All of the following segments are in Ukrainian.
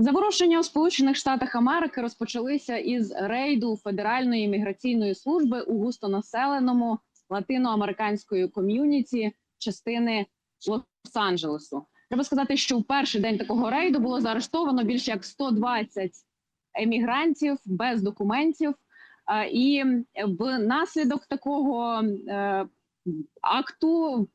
Заворушення у Сполучених Штатах Америки розпочалися із рейду Федеральної міграційної служби у густонаселеному латиноамериканської ком'юніті частини Лос-Анджелесу. Треба сказати, що в перший день такого рейду було заарештовано більше як 120 емігрантів без документів. Е, І внаслідок такого е, акту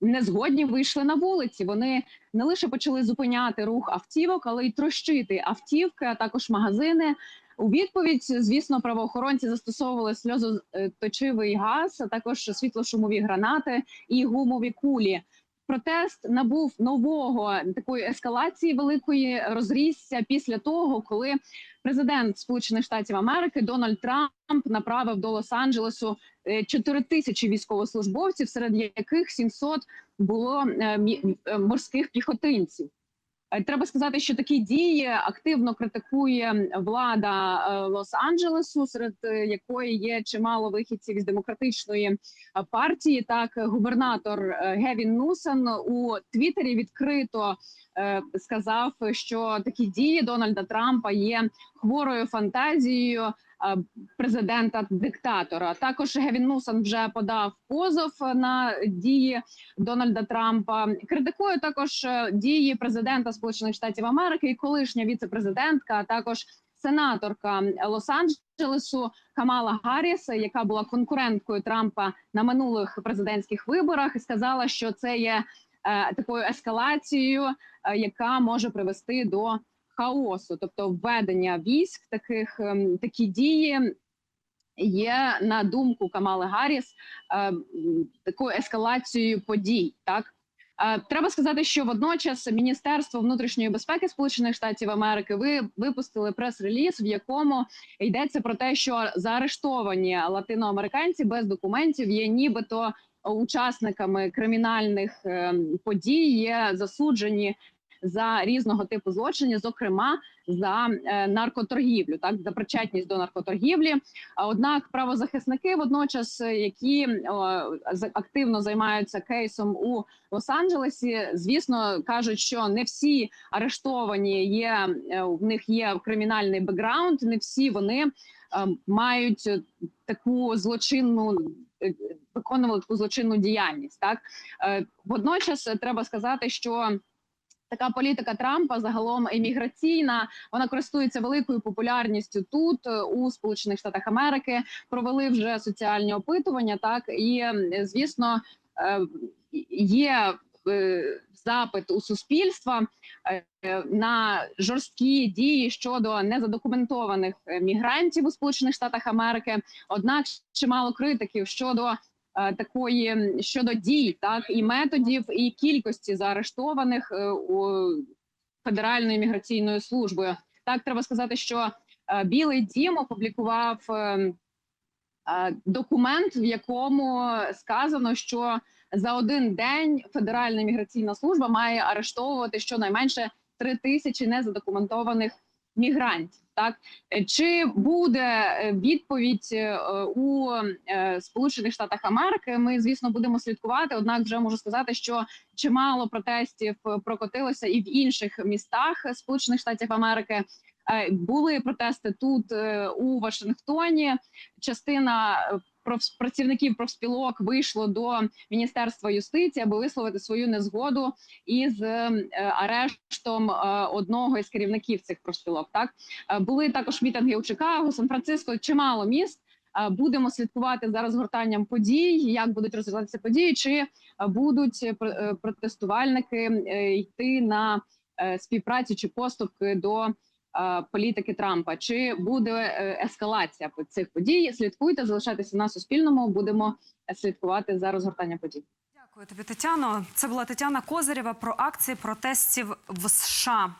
незгодні вийшли на вулиці. Вони не лише почали зупиняти рух автівок, але й трощити автівки, а також магазини. У відповідь, звісно, правоохоронці застосовували сльозоточивий газ, а також світлошумові гранати і гумові кулі. Протест набув нового такої ескалації великої розрісся після того, коли президент Сполучених Штатів Америки Дональд Трамп направив до Лос-Анджелесу 4 тисячі військовослужбовців, серед яких 700 було е, е, морських піхотинців. Е, Треба сказати, що такі дії активно критикує влада е, Лос-Анджелесу, серед е, якої є чимало вихідців із демократичної партії. Так, губернатор Гевін Нусан у Твіттері відкрито сказав, що такі дії Дональда Трампа є хворою фантазією президента диктатора. Також Гевін Нусан вже подав позов на дії Дональда Трампа. Критикує також е, дії президента Сполучених Штатів Америки і колишня віцепрезидентка, а також сенаторка Лос-Анджелесу Камала Гарріс, яка була конкуренткою Трампа на минулих президентських виборах, сказала, що це є е, такою ескалацією, е, яка може привести до хаосу, тобто введення військ, таких ем, такі дії є на думку Камали Гарріс е, такою ескалацією подій. Так Е, треба сказати, що водночас Міністерство внутрішньої безпеки Сполучених Штатів Америки ви випустили прес-реліз, в якому йдеться про те, що заарештовані латиноамериканці без документів є нібито учасниками кримінальних е, подій, є засуджені за різного типу злочинів, зокрема за е, наркоторгівлю, так за причетність до наркоторгівлі. Однак правозахисники, водночас, е, які активно займаються кейсом у Лос-Анджелесі, звісно, кажуть, що не всі арештовані є е, в них є кримінальний бекграунд, не всі вони мають таку злочинну. Виконували таку злочинну діяльність, так водночас треба сказати, що така політика Трампа загалом еміграційна. Вона користується великою популярністю тут, е, у Сполучених Штатах Америки. Провели вже соціальні опитування. Так і звісно, е, є е, запит у суспільства на жорсткі дії щодо незадокументованих мігрантів у Сполучених Штатах Америки. Однак чимало критиків щодо такої щодо дій, так і методів, і кількості заарештованих е, у Федеральною міграційною службою. Так треба сказати, що е, Білий Дім опублікував е, е, документ, в якому сказано, що за один день Федеральна міграційна служба має арештовувати щонайменше три тисячі незадокументованих мігрантів. Так Е, чи буде е, відповідь е, у Сполучених Штатах Америки? Ми звісно будемо слідкувати. Однак, вже можу сказати, що чимало протестів прокотилося і в інших містах Сполучених Штатів Америки. Е, Були протести тут е, у Вашингтоні. Частина е, працівників профспілок вийшло до міністерства юстиції, аби висловити свою незгоду із арештом одного із керівників цих профспілок. Так були також мітинги у Чикаго, Сан-Франциско, чимало міст. Будемо слідкувати за розгортанням подій, як будуть розвиватися події, чи будуть протестувальники йти на співпрацю чи поступки до політики Трампа, чи буде е, ескалація цих подій. Слідкуйте, залишайтеся на суспільному. Будемо е, слідкувати за розгортанням подій. Дякую тобі, Тетяно. Це була Тетяна Козирєва про акції протестів в США.